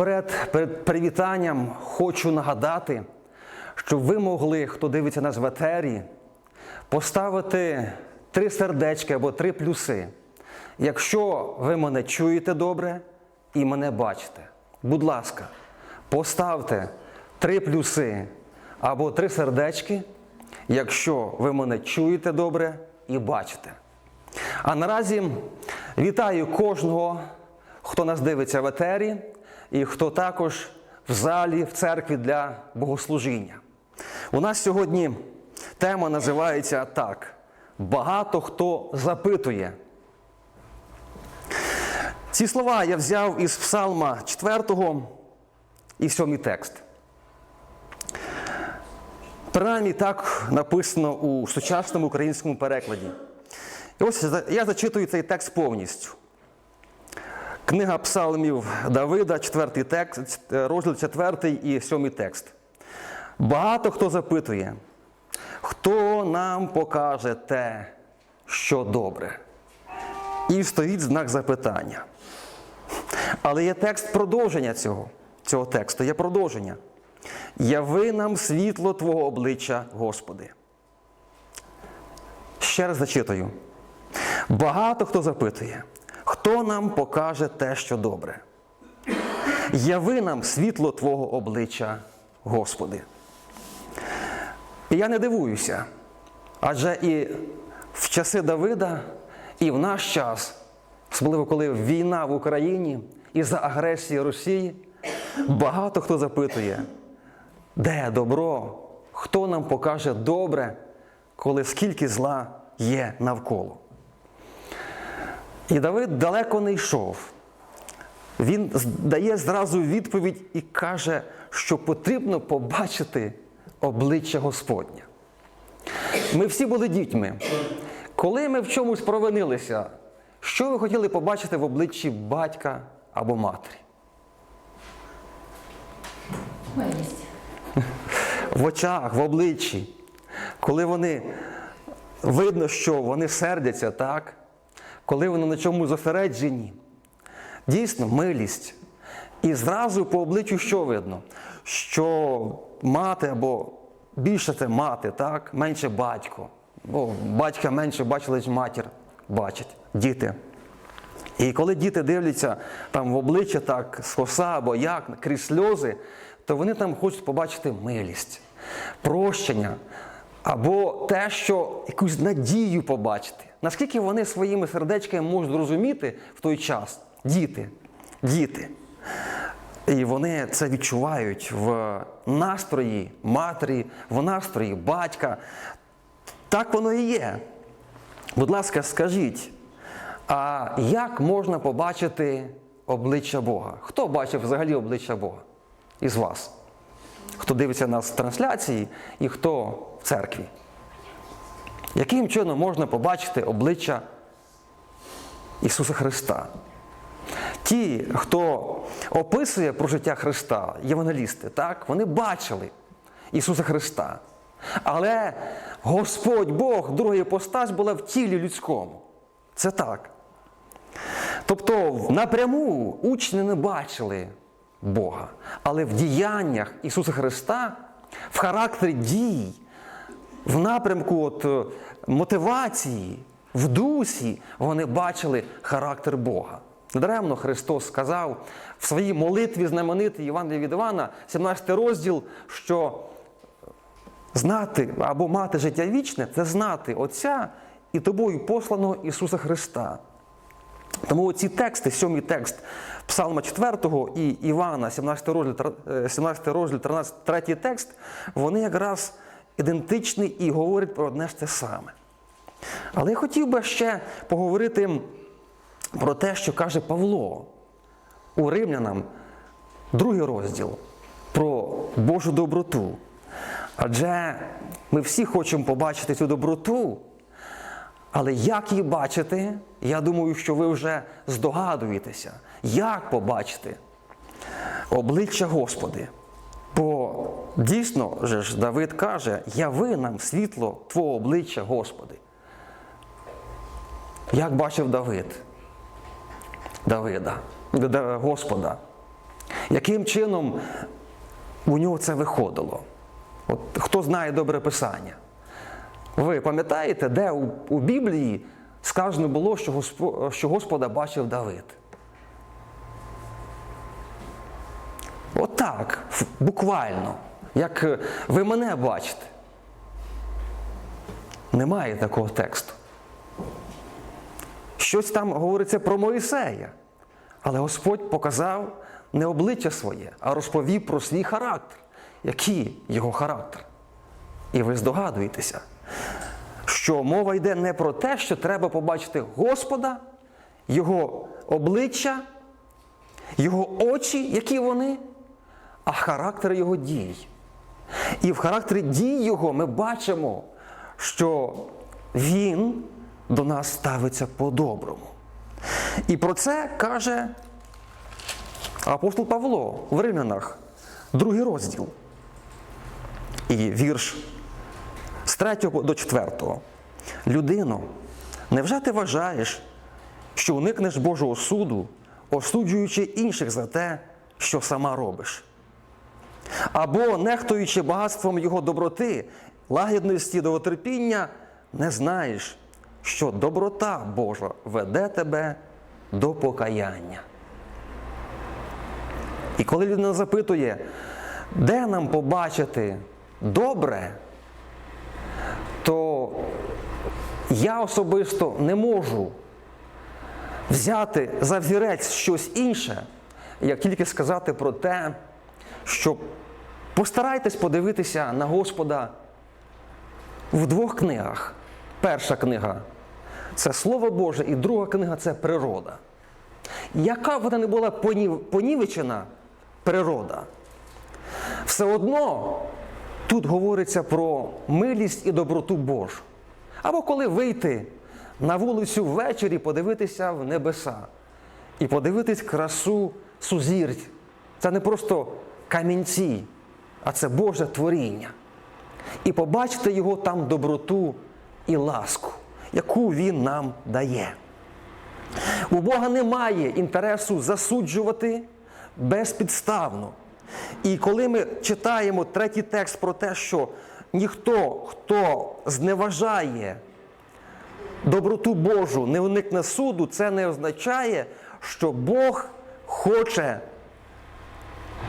Насамперед, перед привітанням хочу нагадати, щоб ви могли, хто дивиться нас в етері, поставити три сердечки або три плюси. Якщо ви мене чуєте добре і мене бачите, будь ласка, поставте три плюси або три сердечки, якщо ви мене чуєте добре і бачите. А наразі вітаю кожного, хто нас дивиться в етері і хто також в залі, в церкві для богослужіння. У нас сьогодні тема називається так: Багато хто запитує. Ці слова я взяв із Псалма 4 і 7 текст. Принаймні так написано у сучасному українському перекладі. І ось я зачитую цей текст повністю. Книга Псалмів Давида, 4 текст, розділ 4 і 7 текст. Багато хто запитує, хто нам покаже те, що добре. І стоїть знак запитання. Але є текст продовження цього, цього тексту, є продовження. Яви нам світло Твого обличчя, Господи. Ще раз зачитую. Багато хто запитує, хто нам покаже те, що добре. Яви нам світло Твого обличчя, Господи. І я не дивуюся, адже і в часи Давида, і в наш час, особливо коли війна в Україні і за агресії Росії, багато хто запитує, де добро, хто нам покаже добре, коли скільки зла є навколо. І Давид далеко не йшов. Він дає зразу відповідь і каже, що потрібно побачити обличчя Господня. Ми всі були дітьми. Коли ми в чомусь провинилися, що ви хотіли побачити в обличчі батька або матері? Милість. В очах, в обличчі. Коли вони видно, що вони сердяться, так? Коли вони на чомусь зосереджені. Дійсно, милість. І зразу по обличчю що видно? Що мати або більше це мати, так? менше батько. Бо батька менше бачили, ніж матір бачить, діти. І коли діти дивляться там в обличчя так з коса або як, крізь сльози, то вони там хочуть побачити милість, прощення або те, що якусь надію побачити. Наскільки вони своїми сердечками можуть зрозуміти в той час? Діти, діти. І вони це відчувають в настрої матері, в настрої батька. Так воно і є. Будь ласка, скажіть, а як можна побачити обличчя Бога? Хто бачив взагалі обличчя Бога із вас? Хто дивиться нас в трансляції і хто в церкві? Яким чином можна побачити обличчя Ісуса Христа? Ті, хто описує про життя Христа, євангелісти, так, вони бачили Ісуса Христа. Але Господь Бог, другий постать була в тілі людському. Це так. Тобто напряму учні не бачили Бога, але в діяннях Ісуса Христа, в характері дій, в напрямку от, е, мотивації, в дусі вони бачили характер Бога. Недаремно Христос сказав в своїй молитві знаменитій Івангелії від Івана, 17 розділ, що знати або мати життя вічне це знати Отця і тобою посланого Ісуса Христа. Тому ці тексти, сьомий текст Псалма 4 і Івана, 17 розділ, тр- е, 17 розділ 13, третій текст, вони якраз ідентичні і говорять про одне ж те саме. Але я хотів би ще поговорити про те, що каже Павло у Римлянам, другий розділ, про Божу доброту. Адже ми всі хочемо побачити цю доброту, але як її бачити, я думаю, що ви вже здогадуєтеся, як побачити обличчя Господи. Бо дійсно же ж Давид каже, яви нам світло Твого обличчя, Господи. Як бачив Давид? Давида, Господа. Яким чином у нього це виходило? От хто знає добре писання? Ви пам'ятаєте, де у, у Біблії сказано було, що, Госпо, що Господа бачив Давид? Отак, буквально, як е, ви мене бачите. Немає такого тексту. Щось там говориться про Моїсея. Але Господь показав не обличчя своє, а розповів про свій характер. Який його характер? І ви здогадуєтеся, що мова йде не про те, що треба побачити Господа, Його обличчя, Його очі, які вони, а характер Його дій. І в характері дій Його ми бачимо, що Він до нас ставиться по-доброму. І про це каже апостол Павло в Римлянах, другий розділ. І вірш з 3 до 4. Людино, невже ти вважаєш, що уникнеш Божого суду, осуджуючи інших за те, що сама робиш? Або нехтуючи багатством Його доброти, лагідності довготерпіння, не знаєш, що доброта Божа веде тебе до покаяння. І коли людина запитує, де нам побачити добре, то я особисто не можу взяти за взірець щось інше, як тільки сказати про те, що постарайтесь подивитися на Господа в двох книгах. Перша книга це Слово Боже, і друга книга це природа. Яка б вона не була понівечена природа, все одно тут говориться про милість і доброту Божу. Або коли вийти на вулицю ввечері, подивитися в небеса і подивитись красу сузір'я. Це не просто камінці, а це Боже творіння. І побачити його там доброту і ласку, яку Він нам дає. У Бога немає інтересу засуджувати безпідставно. І коли ми читаємо третій текст про те, що ніхто, хто зневажає доброту Божу, не уникне суду, це не означає, що Бог хоче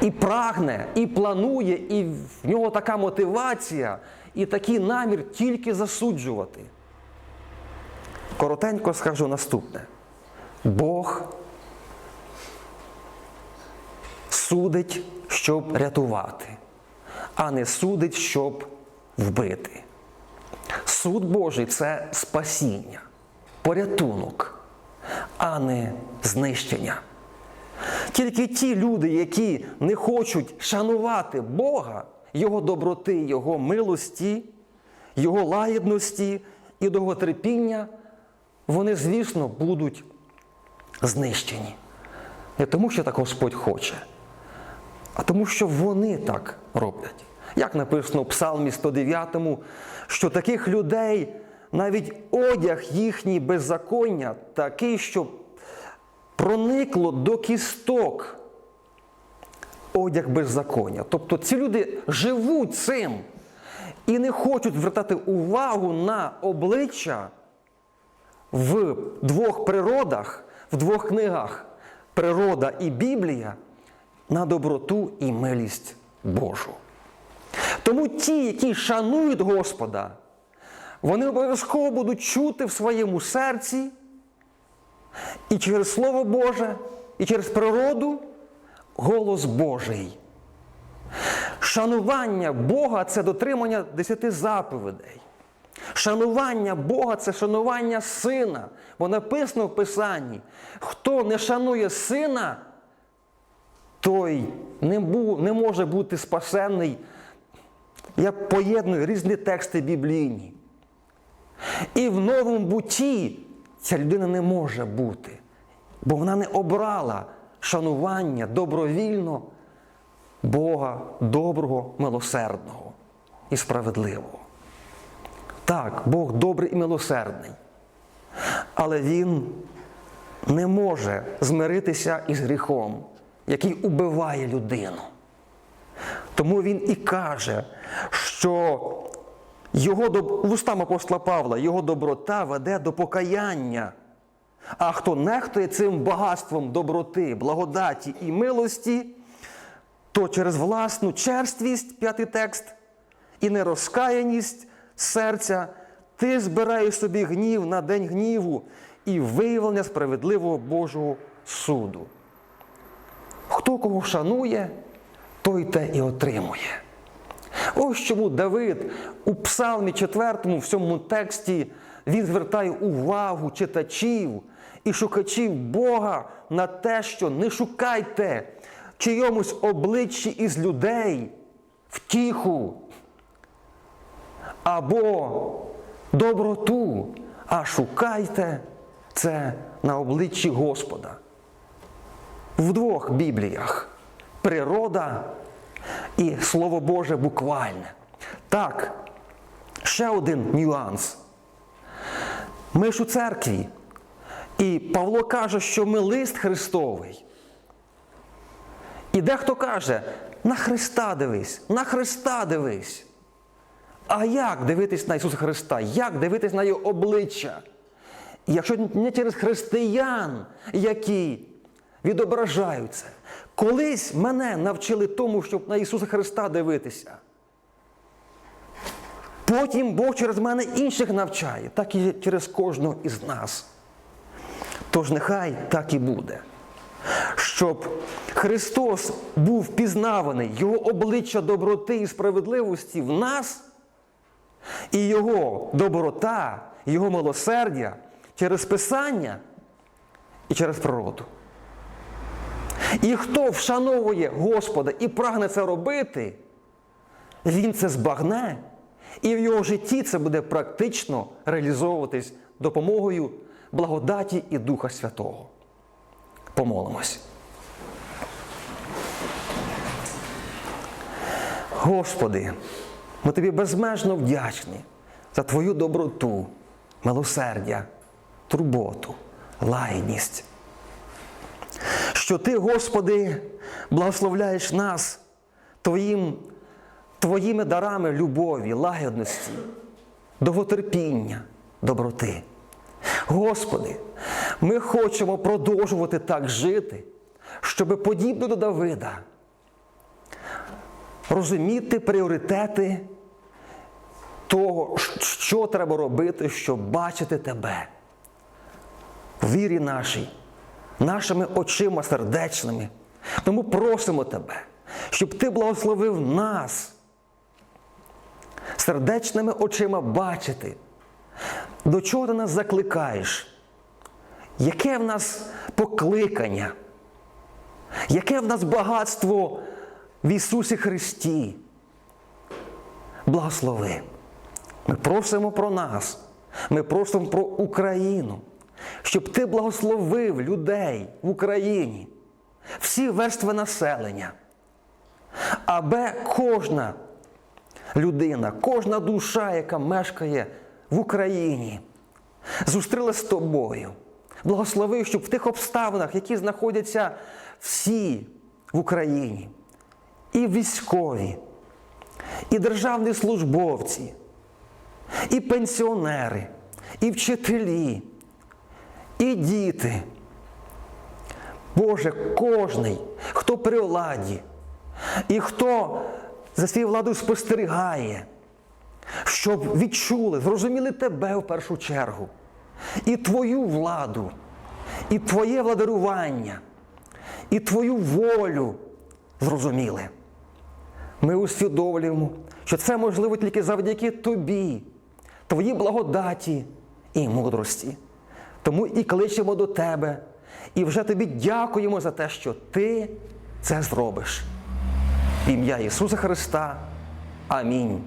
і прагне, і планує, і в нього така мотивація, і такий намір тільки засуджувати. Коротенько скажу наступне. Бог судить, щоб рятувати, а не судить, щоб вбити. Суд Божий це спасіння, порятунок, а не знищення. Тільки ті люди, які не хочуть шанувати Бога, Його доброти, Його милості, Його лагідності і довготерпіння, вони, звісно, будуть знищені. Не тому, що так Господь хоче, а тому, що вони так роблять. Як написано в Псалмі 109, що таких людей навіть одяг їхній беззаконня такий, що проникло до кісток одяг беззаконня. Тобто ці люди живуть цим і не хочуть звертати увагу на обличчя в двох природах, в двох книгах природа і Біблія на доброту і милість Божу. Тому ті, які шанують Господа, вони обов'язково будуть чути в своєму серці і через Слово Боже, і через природу голос Божий. Шанування Бога це дотримання десяти заповідей. Шанування Бога це шанування сина. Бо написано в Писанні: хто не шанує сина, той не, бу, не може бути спасенний. Я поєдную різні тексти біблійні. І в новому буті ця людина не може бути, бо вона не обрала шанування добровільно Бога доброго, милосердного і справедливого. Так, Бог добрий і милосердний, але Він не може змиритися із гріхом, який убиває людину. Тому він і каже, що його доб... вустами апостола Павла, його доброта веде до покаяння. А хто нехтує цим багатством доброти, благодаті і милості, то через власну черствість, п'ятий текст, і нерозкаяність серця ти збираєш собі гнів на день гніву і виявлення справедливого Божого суду. Хто кого шанує, той те і отримує. Ось чому Давид у Псалмі 4, в цьому тексті, він звертає увагу читачів і шукачів Бога на те, що не шукайте чийомусь обличчі із людей втіху або доброту, а шукайте це на обличчі Господа. В двох Бібліях природа і Слово Боже буквальне. Так, ще один нюанс. Ми ж у церкві, і Павло каже, що ми лист Христовий. І дехто каже, на Христа дивись, на Христа дивись. А як дивитись на Ісуса Христа? Як дивитись на Його обличчя? Якщо не через християн, які відображаються. Колись мене навчили тому, щоб на Ісуса Христа дивитися. Потім Бог через мене інших навчає, так і через кожного із нас. Тож нехай так і буде. Щоб Христос був пізнаваний, Його обличчя доброти і справедливості в нас, і Його доброта, Його милосердя через Писання і через природу. І хто вшановує Господа і прагне це робити, він це збагне, і в його житті це буде практично реалізовуватись допомогою благодаті і Духа Святого. Помолимось. Господи, ми тобі безмежно вдячні за Твою доброту, милосердя, турботу, лагідність. Що Ти, Господи, благословляєш нас Твоїм, Твоїми дарами любові, лагідності, довготерпіння, доброти. Господи, ми хочемо продовжувати так жити, щоб подібно до Давида розуміти пріоритети того, що треба робити, щоб бачити Тебе в вірі нашій, нашими очима сердечними. Тому просимо Тебе, щоб Ти благословив нас сердечними очима бачити, до чого ти нас закликаєш, яке в нас покликання, яке в нас багатство в Ісусі Христі. Благослови. Ми просимо про нас, ми просимо про Україну, щоб ти благословив людей в Україні, всі верстви населення, аби кожна людина, кожна душа, яка мешкає в Україні, зустрілася з тобою. Благослови, щоб в тих обставинах, які знаходяться всі в Україні, і військові, і державні службовці, і пенсіонери, і вчителі, і діти. Боже, кожний, хто при владі, і хто за свою владу спостерігає, щоб відчули, зрозуміли тебе в першу чергу, і твою владу, і твоє владарювання, і твою волю зрозуміли. Ми усвідомлюємо, що це можливо тільки завдяки тобі, твоїй благодаті і мудрості. Тому і кличемо до тебе, і вже тобі дякуємо за те, що ти це зробиш. В ім'я Ісуса Христа. Амінь.